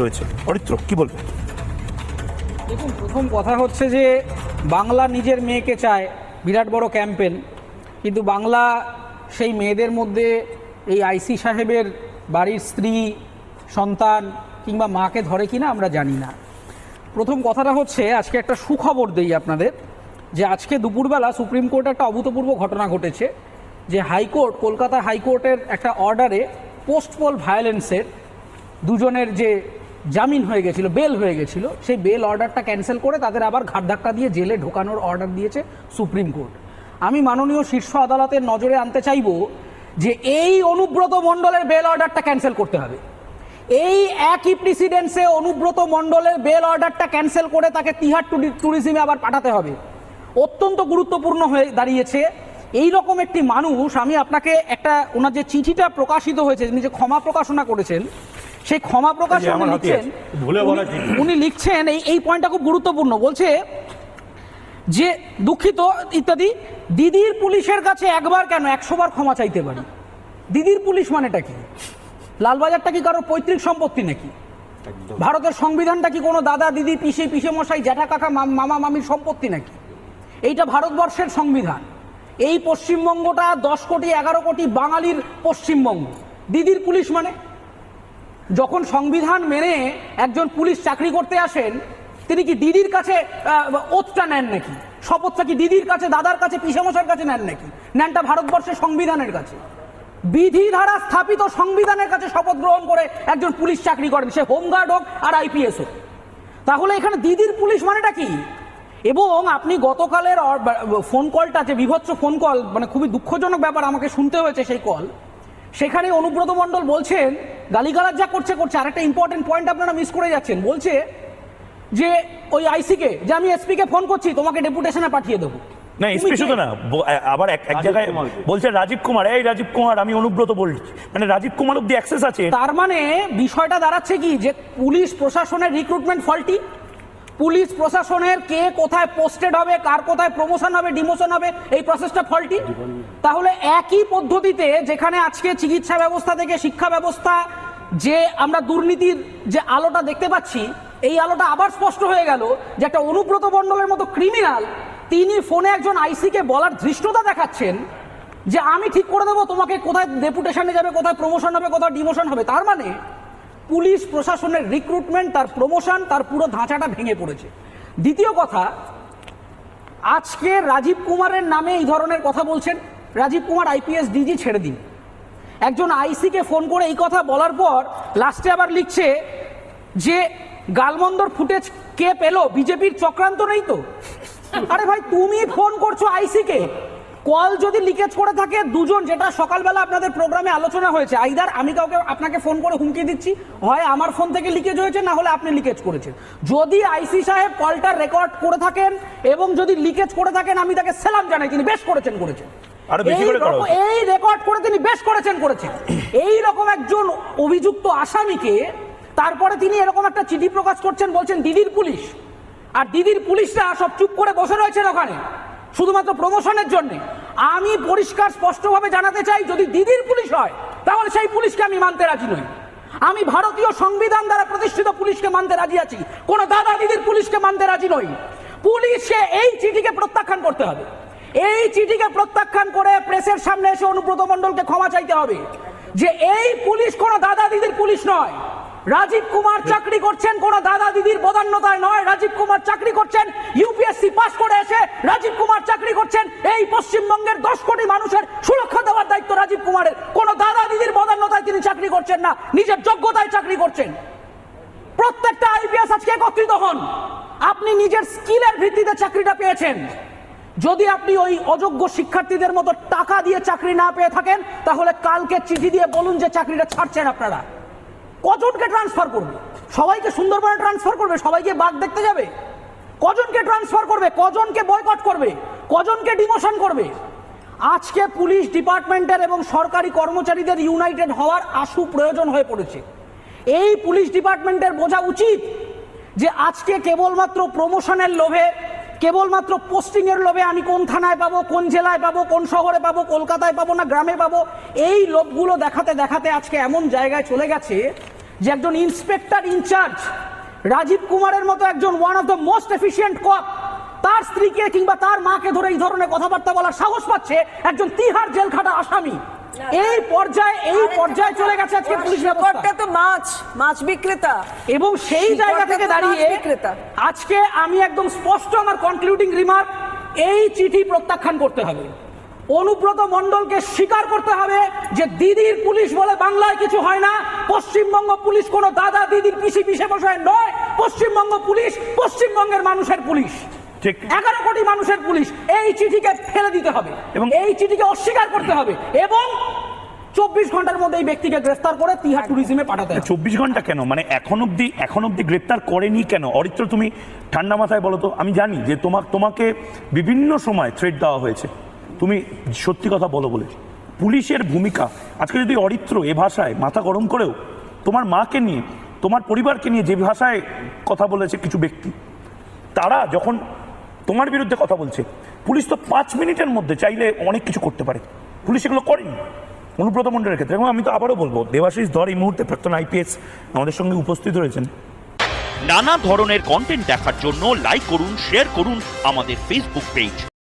রয়েছে। অরিত্র, কি বলবে? দেখুন, প্রথম কথা হচ্ছে যে, বাংলা নিজের মেয়েকে চায়, বিরাট বড় ক্যাম্পেন। কিন্তু বাংলা সেই মেয়েদের মধ্যে এই আইসি সাহেবের বাড়ির স্ত্রী, সন্তান কিংবা মাকে ধরে কিনা আমরা জানি না। প্রথম কথাটা হচ্ছে, আজকে একটা সুখবর দেই আপনাদের, যে আজকে দুপুরবেলা সুপ্রিম কোর্টে একটা অভূতপূর্ব ঘটনা ঘটেছে, যে হাইকোর্ট, কলকাতা হাইকোর্টের একটা অর্ডারে পোস্টপোল ভায়োলেন্সের দুজনের যে জামিন হয়ে গেছিল, বেল হয়ে গেছিল, সেই বেল অর্ডারটা ক্যান্সেল করে তাদের আবার ঘাট ধাক্কা দিয়ে জেলে ঢোকানোর অর্ডার দিয়েছে সুপ্রিম কোর্ট। আমি মাননীয় শীর্ষ আদালতের নজরে আনতে চাইব যে এই অনুব্রত মণ্ডলের বেল অর্ডারটা ক্যান্সেল করতে হবে। এই একই প্রেসিডেন্সে অনুব্রত মণ্ডলের বেল অর্ডারটা ক্যান্সেল করে তাকে তিহার ট্যুরিজমে আবার পাঠাতে হবে। অত্যন্ত গুরুত্বপূর্ণ হয়ে দাঁড়িয়েছে। এই রকম একটি মানুষ, আমি আপনাকে একটা, ওনার যে চিঠিটা প্রকাশিত হয়েছে তিনি যে ক্ষমা প্রকাশনা করেছেন সেই ক্ষমা প্রকাশ হাতে লিখছেন। উনি- লিখছেন এই এই পয়েন্টটা খুব গুরুত্বপূর্ণ। বলছে যে দুঃখিত ইত্যাদি দিদির পুলিশের কাছে একবার কেন একশো বার ক্ষমা চাইতে পারি? দিদির পুলিশ মানেটা কি? লালবাজারটা কি কারোর পৈতৃক সম্পত্তি নাকি? ভারতের সংবিধানটা কি কোনো দাদা দিদি পিসে পিসে মশাই জ্যাঠা কাকা মামা মামির সম্পত্তি নাকি? এইটা ভারতবর্ষের সংবিধান। এই পশ্চিমবঙ্গটা দশ কোটি এগারো কোটি বাঙালির পশ্চিমবঙ্গ। দিদির পুলিশ মানে? যখন সংবিধান মেনে একজন পুলিশ চাকরি করতে আসেন, তিনি কি দিদির কাছে ওতটা নেন নাকি? শপথটা কি দিদির কাছে, দাদার কাছে পিসামশার কাছে নেন নাকি? নেনটা ভারতবর্ষের সংবিধানের কাছে। বিধি ধারা স্থাপিত সংবিধানের কাছে শপথ গ্রহণ করে একজন পুলিশ চাকরি করেন, সে হোমগার্ড হোক আর আইপিএস হোক। তাহলে এখানে দিদির পুলিশ মানেটা কি? এবং আপনি গতকালের ফোন কলটা, যে বিভৎস ফোন কল মানে খুবই দুঃখজনক ব্যাপার আমাকে শুনতে হয়েছে সেই কল, সেখানে অনুব্রত মণ্ডল বলছেন গালিগালাজ যা করছে করছে। আর একটা ইম্পর্টেন্ট পয়েন্ট আপনারা মিস করে যাচ্ছেন। বলছে যে ওই আইসিকে যে আমি এসপিকে ফোন করছি তোমাকে ডেপুটেশনে পাঠিয়ে দেবো। না এসপি শুধু না আবার এক এক জায়গায় বলছে রাজীব কুমার এই রাজীব কুমার আমি অনুব্রত বলছি। মানে রাজীব কুমার অব্দি অ্যাক্সেস আছে। তার মানে বিষয়টা দাঁড়াচ্ছে কি? যে পুলিশ প্রশাসনের রিক্রুটমেন্ট ফল্টি পুলিশ প্রশাসনের কে কোথায় পোস্টেড হবে, কার কোথায় প্রমোশন হবে ডিমোশন হবে, এই প্রসেসটা ফল্টি তাহলে একই পদ্ধতিতে যেখানে আজকে চিকিৎসা ব্যবস্থা থেকে শিক্ষা ব্যবস্থা, যে আমরা দুর্নীতির যে আলোটা দেখতে পাচ্ছি, এই আলোটা আবার স্পষ্ট হয়ে গেল যে একটা অনুব্রত মণ্ডলের মতো ক্রিমিনাল তিনি ফোনে একজন আইসিকে বলার ধৃষ্টতা দেখাচ্ছেন যে আমি ঠিক করে দেবো, তোমাকে কোথায় ডেপুটেশনে যাবে, কোথায় প্রমোশন হবে, কোথায় ডিমোশন হবে, তার মানে পুলিশ প্রশাসনের রিক্রুটমেন্ট তার প্রমোশন তার পুরো ধাঁচাটা ভেঙে পড়েছে। দ্বিতীয় কথা, আজকে রাজীব কুমারের নামে এই ধরনের কথা বলছেন। রাজীব কুমার আইপিএস ডিজি ছেড়ে দিন। একজন আইসিকে ফোন করে এই কথা বলার পর লাস্টে আবার লিখছে যে, গালমন্দর ফুটেজ কে পেল? বিজেপির চক্রান্ত নেই তো? আরে ভাই, তুমি ফোন করছ আইসিকে কল যদি লিকেজ করে থাকে দুজন যেটা সকালবেলা আপনাদের প্রোগ্রামে আলোচনা হয়েছে আইদার আমি কাউকে আপনাকে ফোন করে হুমকি দিচ্ছি হয় আমার ফোন থেকে লিকেজ হয়েছে না হলে আপনি লিকেজ করেছেন। যদি আইসি সাহেব কলটা রেকর্ড করে থাকেন এবং যদি লিকেজ করে থাকেন আমি তাকে সেলাম জানাই তিনি বেশ করেছেন করেছেন। এই রেকর্ড করে তিনি বেশ করেছেন করেছেন। এই রকম একজন অভিযুক্ত আসামিকে তারপরে তিনি এরকম একটা চিঠি প্রকাশ করছেন বলছেন দিদির পুলিশ। আর দিদির পুলিশরা সব চুপ করে বসে রয়েছেন ওখানে। শুধুমাত্র প্রমোশনের জন্য। আমি পরিষ্কার স্পষ্টভাবে জানাতে চাই, যদি দিদির পুলিশ হয়, তাহলে সেই পুলিশকে আমি মানতে রাজি নই। আমি ভারতীয় সংবিধান দ্বারা প্রতিষ্ঠিত পুলিশকে মানতে রাজি আছি, কোন দাদা দিদির পুলিশকে মানতে রাজি নই। পুলিশকে এই চিঠিকে প্রত্যাখ্যান করতে হবে। এই চিঠিকে প্রত্যাখ্যান করে প্রেসের সামনে এসে অনুব্রত মণ্ডলকে ক্ষমা চাইতে হবে যে এই পুলিশ কোনো দাদা দিদির পুলিশ নয়। রাজীব কুমার চাকরি করছেন, কোনো দাদা দিদির বদান্যতায় নয়। রাজীব কুমার চাকরি করছেন ইউপিএসসি পাস করে এসে রাজীব কুমার চাকরি করছেন। এই পশ্চিমবঙ্গের দশ কোটি মানুষের সুরক্ষা দেওয়ার দায়িত্ব রাজীব কুমারের। কোনো দাদা দিদির বদান্যতায় তিনি চাকরি করছেন না, নিজের যোগ্যতায় চাকরি করছেন। প্রত্যেকটা আইপিএস আজকে একত্রিত হন। আপনি নিজের স্কিলের ভিত্তিতে চাকরিটা পেয়েছেন। যদি আপনি ওই অযোগ্য শিক্ষার্থীদের মতো টাকা দিয়ে চাকরি না পেয়ে থাকেন, তাহলে কালকে চিঠি দিয়ে বলুন যে চাকরিটা ছাড়ছেন আপনারা। কজনকে ট্রান্সফার করবে? সবাইকে সুন্দরবনে ট্রান্সফার করবে? সবাইকে বাঘ দেখতে যাবে? কজনকে ট্রান্সফার করবে? কজনকে বয়কট করবে? কজনকে ডিমোশন করবে? আজকে পুলিশ ডিপার্টমেন্টের এবং সরকারি কর্মচারীদের ইউনাইটেড হওয়ার আশু প্রয়োজন হয়ে পড়েছে। এই পুলিশ ডিপার্টমেন্টের বোঝা উচিত যে আজকে কেবলমাত্র প্রমোশনের লোভে, কেবলমাত্র পোস্টিংয়ের লোভে আমি কোন থানায় পাবো, কোন জেলায় পাবো, কোন শহরে পাবো, কলকাতায় পাবো না, গ্রামে পাবো, এই লোভগুলো দেখাতে দেখাতে আজকে এমন জায়গায় চলে গেছে যে একজন ইন্সপেক্টর ইনচার্জ রাজীব কুমারের মতো একজন one of the most efficient cop তার স্ত্রীকে কিংবা তার মাকে ধরে এই ধরনের কথাবার্তা বলার সাহস পাচ্ছে একজন তিহার জেল খাটা আসামি এই পর্যায়ে এই পর্যায়ে চলে গেছে আজকে পুলিশ ব্যবস্থা। তো মাছ মাছ বিক্রেতা। এবং সেই জায়গা থেকে দাঁড়িয়ে। আজকে আমি একদম স্পষ্ট আমার কনক্লুডিং রিমার্ক এই চিঠি প্রত্যাখ্যান করতে হবে। অনুব্রত মণ্ডলকে স্বীকার করতে হবে যে দিদির পুলিশ বলে বাংলায় কিছু হয় না। পশ্চিমবঙ্গ পুলিশ কোনো দাদা দিদির পিসি পিসে বসে নয়। পশ্চিমবঙ্গ পুলিশ পশ্চিমবঙ্গের মানুষের পুলিশ। ঠিক। এগারো কোটি মানুষের পুলিশ। এই চিঠিকে ফেলে দিতে হবে। এবং এই চিঠিকে অস্বীকার করতে হবে। এবং চব্বিশ ঘণ্টার মধ্যে এই ব্যক্তিকে গ্রেফতার করে তিহার ট্যুরিজমে পাঠাতে চব্বিশ ঘণ্টা কেন? মানে এখন অবধি এখন অবধি গ্রেপ্তার করেনি কেন? অরিত্র তুমি ঠান্ডা মাথায় বলো তো। আমি জানি যে তোমার তোমাকে বিভিন্ন সময় থ্রেড দেওয়া হয়েছে। তুমি সত্যি কথা বলো বলে। পুলিশের ভূমিকা, আজকে যদি অরিত্র এ ভাষায় মাথা গরম করেও তোমার মাকে নিয়ে, তোমার পরিবারকে নিয়ে যে ভাষায় কথা বলেছে কিছু ব্যক্তি, তারা যখন তোমার বিরুদ্ধে কথা বলছে, পুলিশ তো পাঁচ মিনিটের মধ্যে চাইলে অনেক কিছু করতে পারে। পুলিশ এগুলো করেনি। অনুব্রত মণ্ডলের ক্ষেত্রে। এবং আমি তো আবারও বলব, দেবাশিস ধর এই মুহূর্তে প্রাক্তন আইপিএস আমাদের সঙ্গে উপস্থিত রয়েছেন। নানা ধরনের কন্টেন্ট দেখার জন্য লাইক করুন শেয়ার করুন আমাদের ফেসবুক পেজ